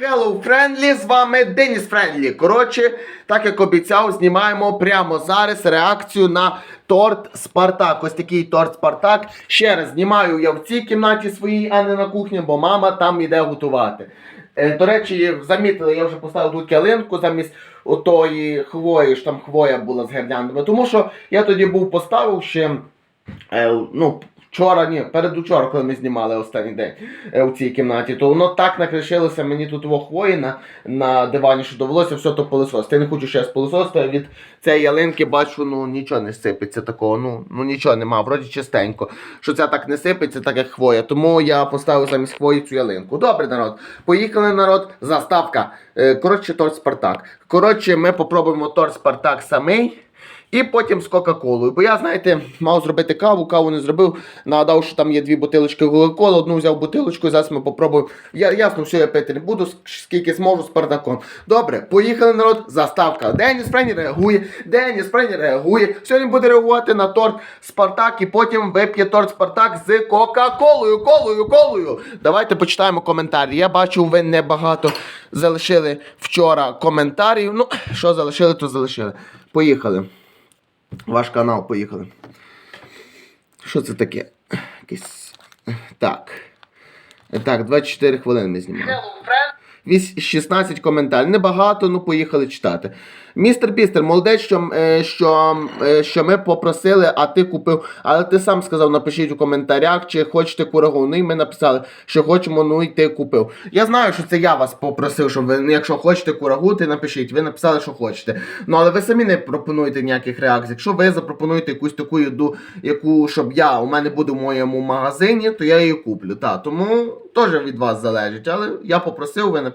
Hello, Friendly, з вами Деніс Френдлі. Коротше, так як обіцяв, знімаємо прямо зараз реакцію на торт Спартак. Ось такий торт Спартак. Ще раз знімаю я в цій кімнаті своїй, а не на кухні, бо мама там іде готувати. Е, До речі, замітили, я вже поставив тут ялинку замість отої хвої, ж там хвоя була з гирляндами. Тому що я тоді був поставив ще. Е, ну, вчора, ні, передучора, коли ми знімали останній день е, у цій кімнаті, то воно так накришилося мені тут во хвої на, на дивані, що довелося все то пилососити. Я не хочу ще з пилососити, від цієї ялинки бачу, ну нічого не сипеться такого, ну, ну нічого нема, вроді чистенько. Що це так не сипеться, так як хвоя. Тому я поставив замість хвої цю ялинку. Добре, народ. Поїхали, народ, заставка. Е, коротше, торт Спартак. Коротше, ми попробуємо торт Спартак самий. І потім з Кока-Колою. Бо я, знаєте, мав зробити каву, каву не зробив. Нагадав, що там є дві бутилочки Кока-Коли, одну взяв бутилочку, зараз ми попробуємо. Я, ясно, все я пити не буду, скільки зможу з Спартаком. Добре, поїхали, народ, заставка. Деніс Френі реагує, Деніс Френі реагує. Сьогодні буде реагувати на торт Спартак і потім вип'є торт Спартак з Кока-Колою, колою, колою. Давайте почитаємо коментарі. Я бачу, ви небагато залишили вчора коментарів. Ну, що залишили, то залишили. Поїхали. Ваш канал, поїхали. Що це таке? Якийсь. Так. Так, 24 хвилини ми знімаємо. Вісь- 16 коментарів. Небагато, ну поїхали читати. Містер Пістер, молодець, що, е, що, е, що ми попросили, а ти купив. Але ти сам сказав, напишіть у коментарях, чи хочете курагу. Ну і ми написали, що хочемо, ну і ти купив. Я знаю, що це я вас попросив, щоб ви, якщо хочете курагу, ти напишіть. Ви написали, що хочете. Ну але ви самі не пропонуєте ніяких реакцій. Якщо ви запропонуєте якусь таку їду, яку щоб я у мене буде в моєму магазині, то я її куплю. Та, тому теж від вас залежить. Але я попросив, ви написали,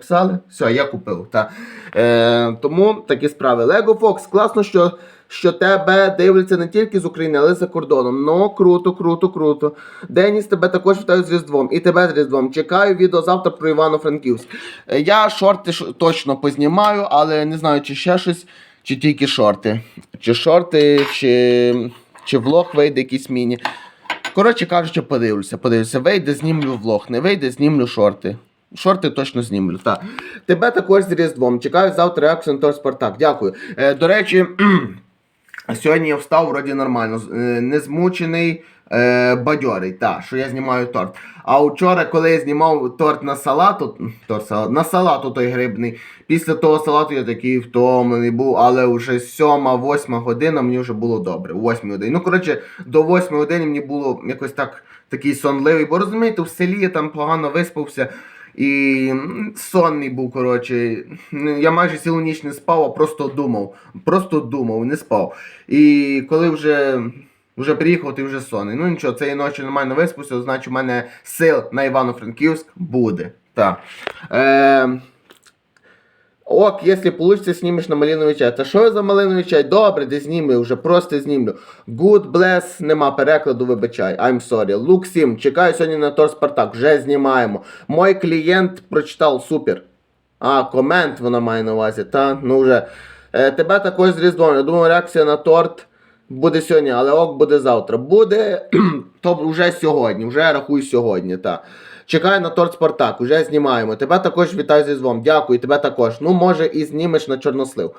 все, я купив. Та. Е, тому такі справи. Лего Фокс, класно, що, що тебе дивляться не тільки з України, але й за кордоном. Ну, круто, круто, круто. Деніс, тебе також вітаю з Різдвом. І тебе з Різдвом. Чекаю відео завтра про Івано-Франківськ. Е, Я шорти точно познімаю, але не знаю, чи ще щось, чи тільки шорти. Чи шорти, чи, чи влог вийде якийсь міні. Коротше кажучи, подивлюся, подивлюся. Вийде, знімлю влог, не вийде, знімлю шорти. Шорти точно знімлю. Так. Тебе також з Різдвом. Чекаю завтра реакцію на Спартак. Дякую. Е, до речі, сьогодні я встав вроді нормально. е, не змучений, е, бадьорий. Так, що я знімаю торт. А вчора, коли я знімав торт на салату, торт салат, на салату той грибний, після того салату я такий втомлений був, але вже сьома, восьма година мені вже було добре. о Восьмій. Ну, коротше, до восьмої години мені було якось так такий сонливий. Бо розумієте, в селі я там погано виспався. І сонний був, коротше. Я майже цілу ніч не спав, а просто думав. Просто думав, не спав. І коли вже, вже приїхав, ти вже сонний. Ну нічого, цієї ночі нормально виспався, значить у мене сил на Івано-Франківськ буде. Так. Е, Ок, якщо получится, знімеш на малиновий чай. Та що за малиновий чай? Добре, де знімлю, вже просто знімлю. Good bless, нема перекладу, вибачай. I'm sorry. Лук 7, чекаю сьогодні на Тор Спартак, вже знімаємо. Мой клієнт прочитав, супер. А, комент вона має на увазі, та? Ну вже. Е, тебе також з Різдвом. Я думаю, реакція на торт буде сьогодні, але ок буде завтра. Буде, то вже сьогодні, вже рахуй сьогодні, та. Чекаю на торт Спартак, уже знімаємо. Тебе також вітаю зі звом. Дякую, тебе також. Ну, може, і знімеш на чорнослив.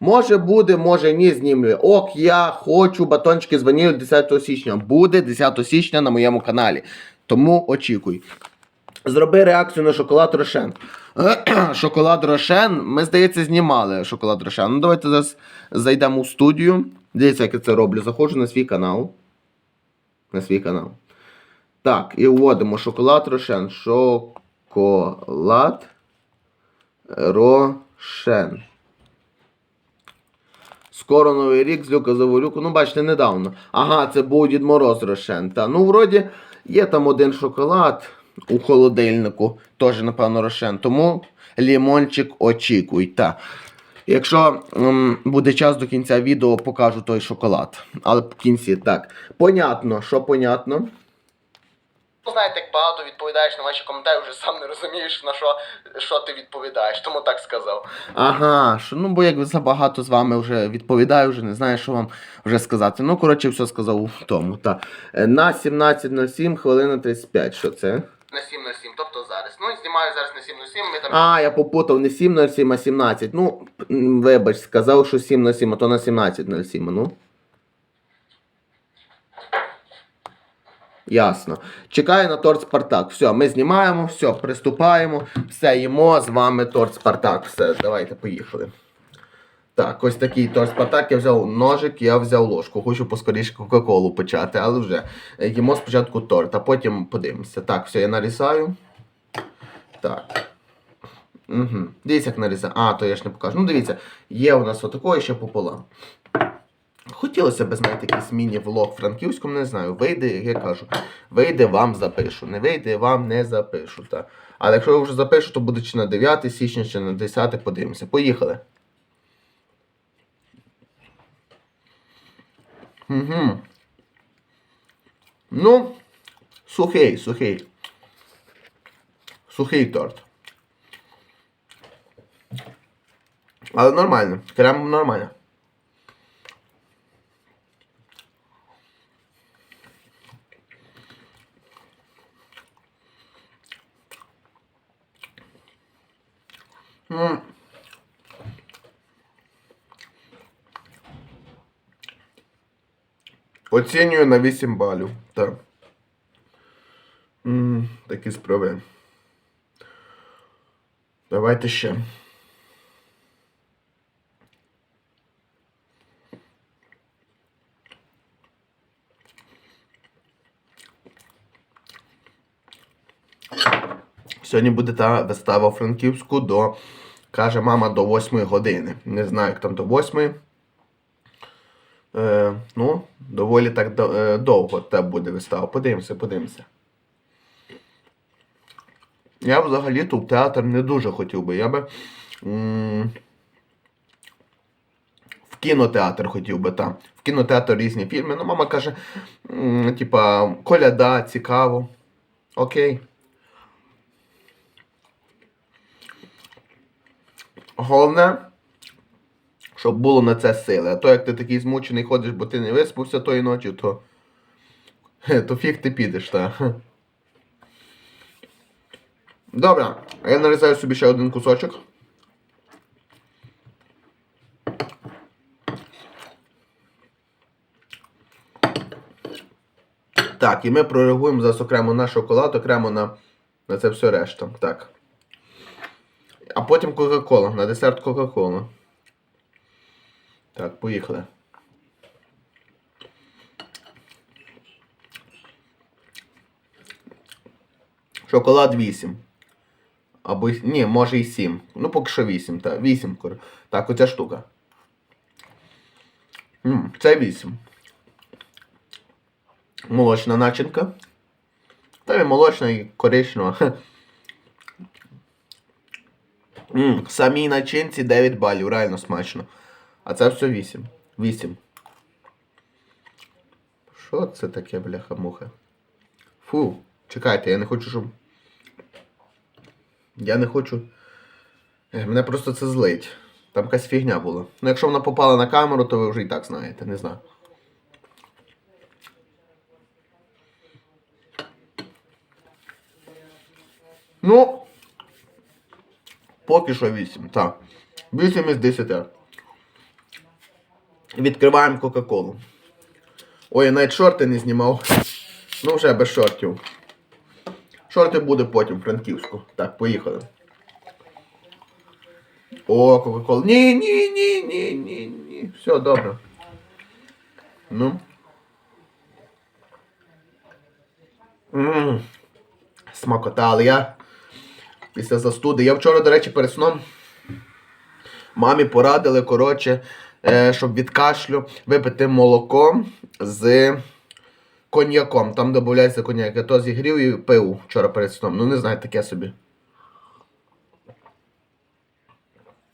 Може буде, може ні, знімлю. Ок, я хочу батончики з ваніллю 10 січня. Буде 10 січня на моєму каналі. Тому очікуй. Зроби реакцію на шоколад Рошен. шоколад Рошен. Ми, здається, знімали шоколад Рошен. Ну, давайте зараз зайдемо у студію. Дивіться, як я це роблю. Заходжу на свій канал. На свій канал. Так, і вводимо шоколад Рошен. Шоколад Рошен. Скоро новий рік з Люка Заволюку. Ну, бачите, недавно. Ага, це був Дід Мороз Рошен. Та, ну, вроді, є там один шоколад у холодильнику. Теж, напевно, Рошен. Тому лімончик очікуй. Та. Якщо м, буде час до кінця відео, покажу той шоколад. Але в кінці так. Понятно, що понятно. Ну, знаєте, як багато відповідаєш на ваші коментарі, вже сам не розумієш, на що, що ти відповідаєш, тому так сказав. Ага, що, ну бо як забагато з вами вже відповідаю, вже не знаю, що вам вже сказати. Ну, коротше, все сказав у тому. Та. Е, На 17.07 хвилина 35. Що це? На 7 на 7, тобто зараз. Ну, знімаю зараз на 7 на 7. Ми там... А, я попутав не 7 на 7, а 17. Ну, вибач, сказав, що 7 на 7, а то на 17 на 7, ну. Ясно. Чекаю на торт Спартак. Все, ми знімаємо, все, приступаємо. Все, їмо з вами торт Спартак. Все, давайте, поїхали. Так, ось такий торт Спартак. Я взяв ножик, я взяв ложку. Хочу поскоріше Кока-Колу почати, але вже. Е, Їмо спочатку торт, а потім подивимося. Так, все, я нарізаю. Так. Угу. Дивіться, як нарізаю. А, то я ж не покажу. Ну, дивіться, є у нас отакої ще пополам. Хотілося б знаєте, якийсь міні-влог франківському, не знаю. Вийде, як я кажу, вийде, вам запишу. Не вийде, вам не запишу. Та. Але якщо я вже запишу, то буде чи на 9 січня, чи на 10 подивимося. Поїхали. Угу. Ну, сухий, сухий. Сухий торт. Але нормально. Крем нормально. М. Оцінюю на 8 балів. Так. М, Такі справи. Давайте ще. Сьогодні буде та вистава Франківську до, каже мама, до 8 години. Не знаю, як там до 8. Е, ну, доволі так е, довго та буде вистава. Подивимося, подивимося. Я взагалі-то в театр не дуже хотів би. Я би. м, в кінотеатр хотів би там. В кінотеатр різні фільми. Ну, мама каже, м, типа, коляда, цікаво. Окей. Головне, щоб було на це сили. А то як ти такий змучений ходиш, бо ти не виспався тої ночі, то, то фіг ти підеш, та. Добре, я нарізаю собі ще один кусочок. Так, і ми прореагуємо зараз окремо на шоколад, окремо на, на це все решта. Так. А потім Кока-Кола. На десерт Кока-Кола. Так, поїхали. Шоколад 8. Або ні, може і 7. Ну, поки що 8, так. 8. кор- Так, оця штука. М, це 8. Молочна начинка. Та і молочна і коричнева. М, самій начинці 9 балів, реально смачно. А це все 8. 8. Що це таке, бляха-муха? Фу, чекайте, я не хочу, щоб. Я не хочу. Мене просто це злить. Там якась фігня була. Ну, якщо вона попала на камеру, то ви вже і так знаєте, не знаю. Ну, поки що 8, так. 8 із 10. Відкриваємо Кока-Колу. Ой, я навіть шорти не знімав. Ну, вже без шортів. Шорти буде потім, Франківську. Так, поїхали. О, Кока-Кола. Ні, ні, ні, ні, ні, ні. Все, добре. Ну. Ммм. Смакота, але я після застуди. Я вчора, до речі, перед сном мамі порадили, коротше, е, щоб від кашлю випити молоко з коньяком. Там додається коньяк. Я то зігрів і пив вчора перед сном. Ну, не знаю, таке собі.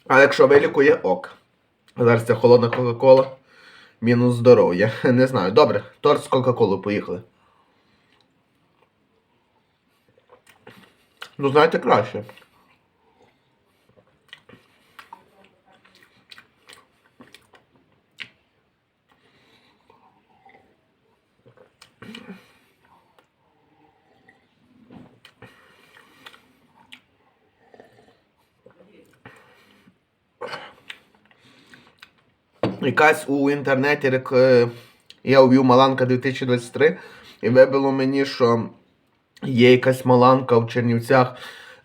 А якщо вилікує ок. Зараз це холодна Кока-Кола. Мінус здоров'я. Не знаю. Добре, торт з Кока-Колою поїхали. Ну, знаєте, краще. Якась у інтернеті е, я увів Маланка 2023 і вибило мені, що є якась Маланка в Чернівцях.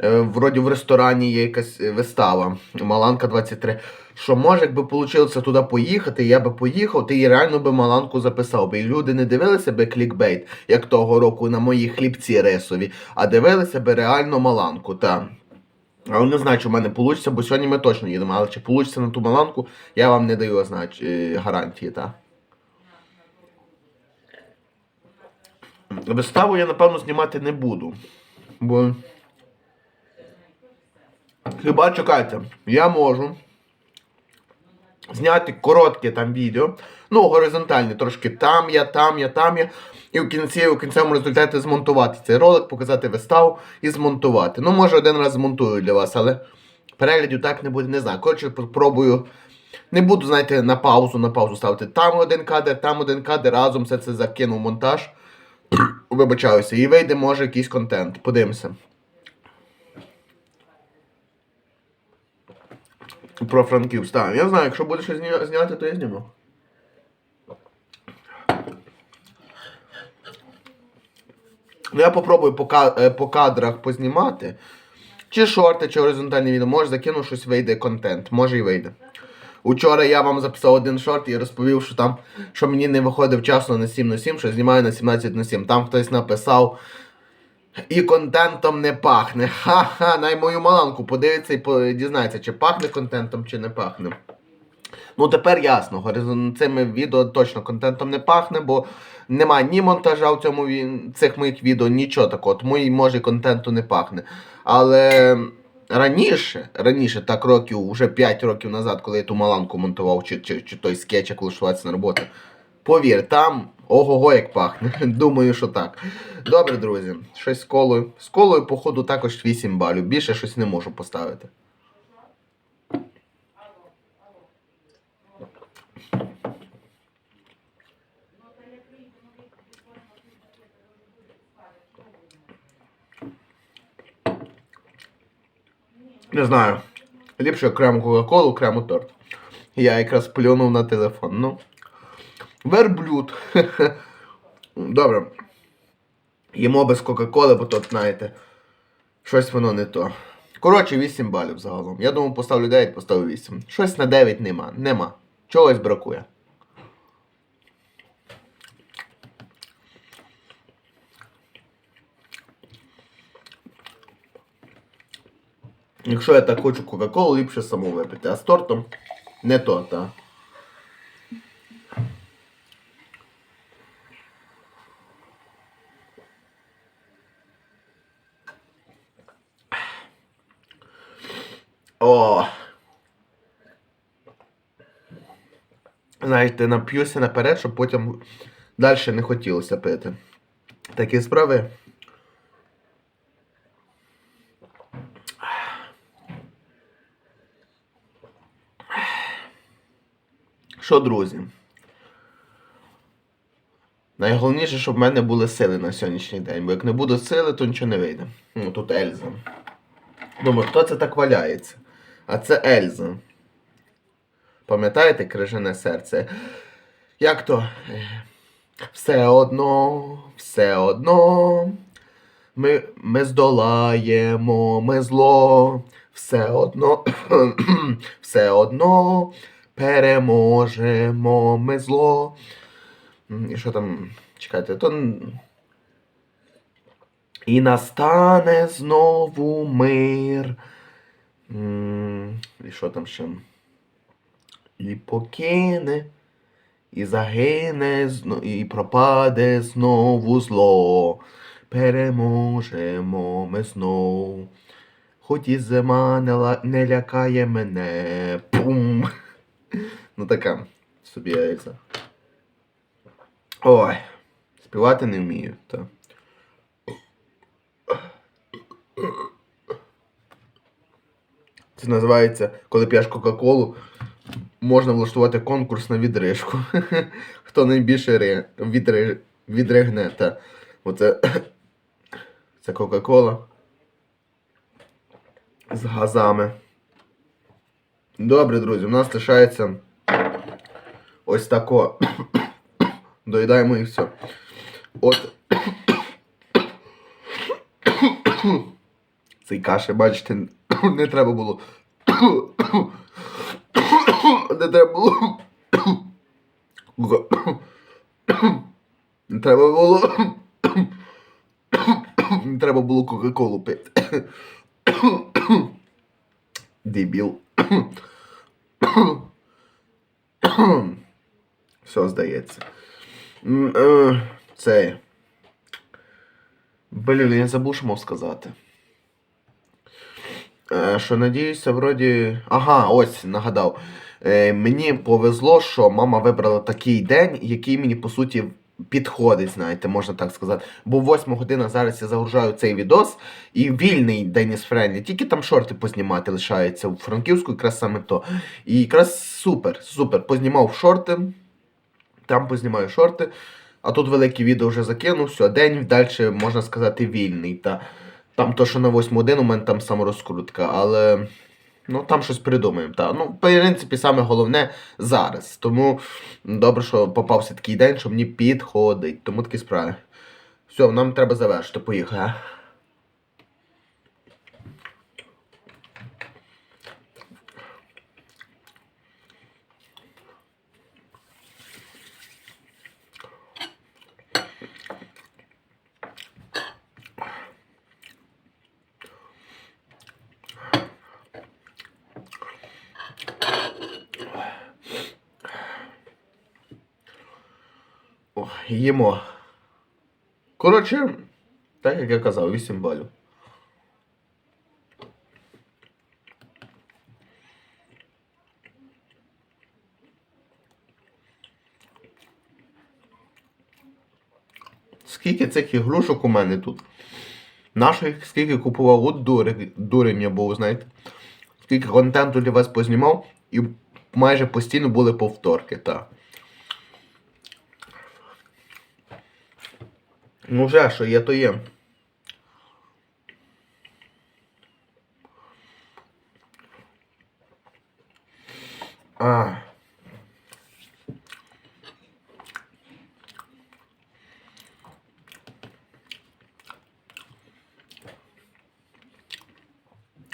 е, Вроді в ресторані є якась е, вистава Маланка 23. Що може, якби вийшло туди поїхати, я би поїхав, ти реально би Маланку записав би. І люди не дивилися би клікбейт, як того року на мої хлібці рисові, а дивилися би реально Маланку. Та. Але не знаю, чи в мене вийде, бо сьогодні ми точно їдемо. Але чи вийде на ту Маланку, я вам не даю е, гарантії. Та. Виставу я, напевно, знімати не буду. Бо. Хіба чекайте, я можу зняти коротке там відео, ну, горизонтальні, трошки там я, там я, там я. І в кінці, у кінцевому результаті змонтувати цей ролик, показати виставу і змонтувати. Ну, може, один раз змонтую для вас, але переглядів так не буде, не знаю. Коротше, спробую. Не буду, знаєте, на паузу, на паузу ставити. Там один кадр, там один кадр, разом все це закину в монтаж. Вибачаюся, і вийде, може, якийсь контент. Подивимося. Про Франківськ. Так, я знаю, якщо буде щось зня- зняти, то я зніму. Ну, я попробую по, е, по кадрах познімати. Чи шорти, чи горизонтальні відео. Може закину щось вийде контент. Може і вийде. Учора я вам записав один шорт і розповів, що там, що мені не виходить вчасно на 7 на 7, що знімаю на 17 на 7. Там хтось написав. І контентом не пахне. Ха-ха, най мою маланку подивиться і дізнається, чи пахне контентом, чи не пахне. Ну тепер ясно, цими відео точно контентом не пахне, бо немає ні монтажа в цьому цих моїх відео, нічого такого. Тому і може контенту не пахне. Але раніше, раніше, так років, вже 5 років назад, коли я ту маланку монтував, чи, чи, чи той скетч, як влаштуватися на роботу. Повір, там ого-го як пахне. Думаю, що так. Добре, друзі, щось з колою. З колою, походу, також 8 балів. Більше щось не можу поставити. Не знаю. Ліпше окрему Кока-Колу, окремо торт. Я якраз плюнув на телефон. Ну. Верблюд. Добре. Їмо без Кока-Коли, бо тут, знаєте, щось воно не то. Коротше, 8 балів загалом. Я думав, поставлю 9, поставлю 8. Щось на 9 нема. Нема. Чогось бракує. Якщо я так хочу Кока-Колу, ліпше саму випити. А з тортом не то, та. О. Знаєте, нап'юся наперед, щоб потім далі не хотілося пити. Такі справи. Що, друзі? Найголовніше, щоб в мене були сили на сьогоднішній день, бо як не буде сили, то нічого не вийде. Ну, тут Ельза. Думаю, хто це так валяється? А це Ельза. Пам'ятаєте крижане серце? Як то? Все одно, все одно. Ми, ми здолаємо, ми зло. Все одно, все одно переможемо ми зло. І що там? Чекайте, то. І настане знову мир. І що там ще? І покине, і загине, і пропаде знову зло. Переможемо ми знов. Хоч і зима не лякає мене. Пум. Ну така собі Ельза. Ой, співати не вмію, та. Це називається, коли п'єш Кока-Колу, можна влаштувати конкурс на відрижку. Хто найбільше ри... відри... відригне, та. Оце це Кока-Кола з газами. Добре, друзі, у нас лишається ось тако. Доїдаємо і все. От. Цей каші, бачите, не треба було. Не треба було. Не треба було. Не треба було Кока-Колу пити. Дебіл. Все, здається. Е, Це. Блін, я забув, що мав сказати. Е, Що надіюся, вроді. Ага, ось нагадав. Е, Мені повезло, що мама вибрала такий день, який мені по суті підходить, знаєте, можна так сказати. Бо 8 година зараз я загружаю цей відос, і вільний Деніс Френлі, тільки там шорти познімати лишається у Франківську, якраз саме то. І якраз супер, супер. Познімав шорти, там познімаю шорти. А тут велике відео вже закинув, все, день далі, можна сказати, вільний. Та там то, що на 8 годин, у мене там саморозкрутка, але ну там щось придумаємо. Та. Ну, в принципі, саме головне зараз. Тому добре, що попався такий день, що мені підходить. Тому такі справи. Все, нам треба завершити, поїхали. а? О, їмо. Коротше, так як я казав, 8 балів. Скільки цих ігрушок у мене тут? Наших скільки купував от дурень, я був, знаєте. Скільки контенту для вас познімав, і майже постійно були повторки, так. Ну вже, що є, то є. А.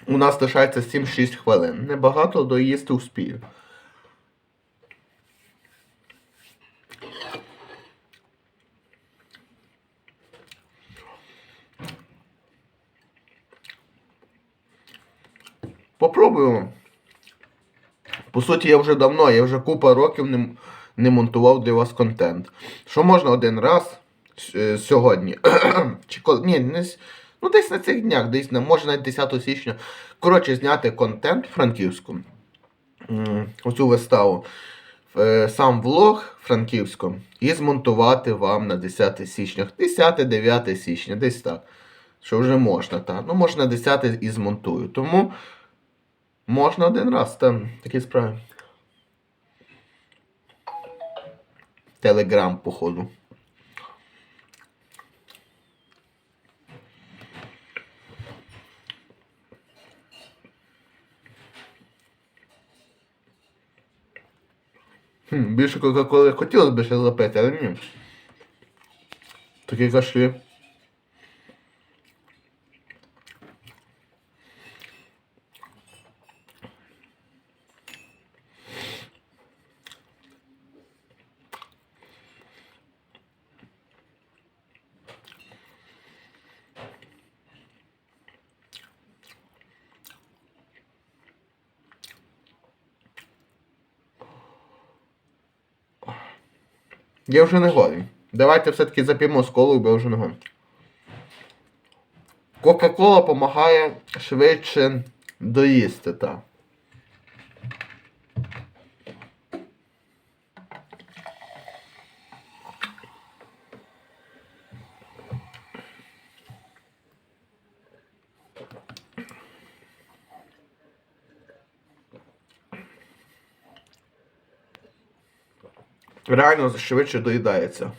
У нас лишається 7-6 хвилин. Небагато доїсти успію. Попробуємо. По суті, я вже давно, я вже купа років не, не монтував для вас контент. Що можна один раз е, сьогодні? Чи коли. Ні, не, ну десь на цих днях, десь на може навіть 10 січня. Коротше, зняти контент франківську. Оцю виставу. е, Сам влог франківську і змонтувати вам на 10 січня. 10-9 січня, десь так. Що вже можна, так. Ну, можна 10 і змонтую. Тому можна один раз, там такі справи. Телеграм, походу. Хм, більше Кока-Коли хотілося б ще запити, але ні. Такі кашлі. Я вже не голий. Давайте все-таки зап'ємо з колою, бо я вже не годен. Кока-кола допомагає швидше доїсти, так. Реально швидше доїдається.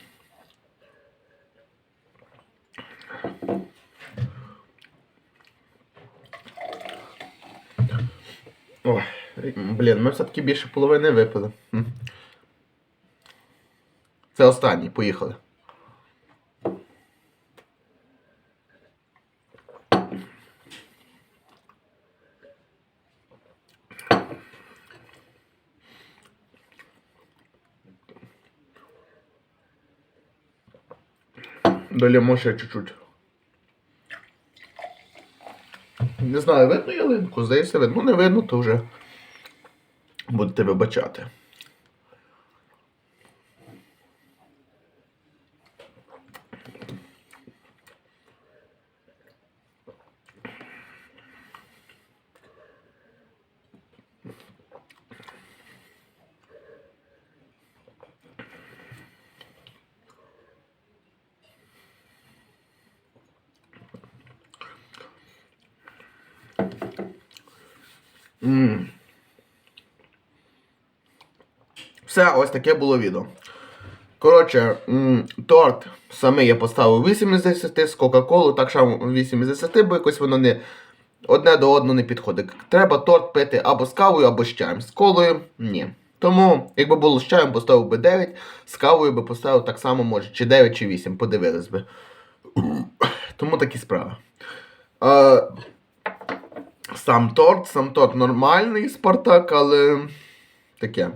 Ой, блін, ми все-таки більше половини випили. Це останній, поїхали. Долємо ще чуть-чуть. Не знаю, видно ялинку, здається, видно. Ну, не видно, то вже будете вибачати. Все, ось таке було відео. Коротше, торт саме я поставив 8 із 10 з Кока-Колу, так само 8 із 10, бо якось воно не одне до одного не підходить. Треба торт пити або з кавою, або з чаєм. З колою ні. Тому, якби було з чаєм, поставив би 9, з кавою би поставив так само, може, чи 9, чи 8, подивились би. Тому такі справи. Е, сам торт, сам торт нормальний Спартак, але таке.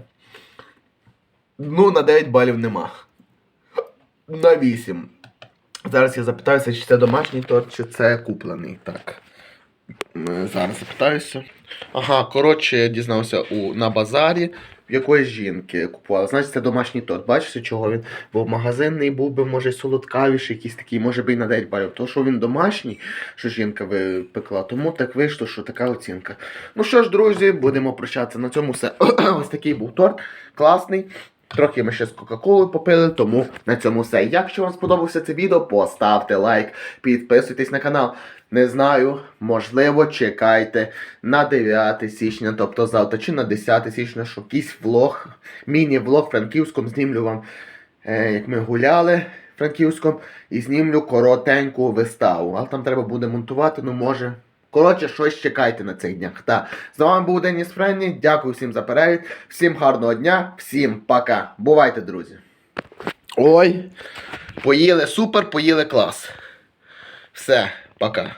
Ну, на 9 балів нема. На 8. Зараз я запитаюся, чи це домашній торт, чи це куплений. Так. Е, Зараз запитаюся. Ага, коротше, я дізнався у, на базарі якоїсь жінки купувала. Значить, це домашній торт. Бачите, чого він? Бо магазинний був би, може, солодкавіший, якийсь такий, може би і на день барів. То, що він домашній, що жінка випекла, тому так вийшло, що така оцінка. Ну що ж, друзі, будемо прощатися на цьому все. Ось такий був торт. Класний. Трохи ми ще з Кока-Колою попили, тому на цьому все. Якщо вам сподобався це відео, поставте лайк, підписуйтесь на канал. Не знаю, можливо, чекайте на 9 січня, тобто завтра, чи на 10 січня, що якийсь влог, міні-влог Франківськом знімлю вам, е, як ми гуляли Франківськом, і знімлю коротеньку виставу. Але там треба буде монтувати, ну може. Коротше, щось чекайте на цих днях. Та. З вами був Деніс Френні. Дякую всім за перегляд. Всім гарного дня, всім пока. Бувайте, друзі. Ой, поїли супер, поїли клас. Все, пока.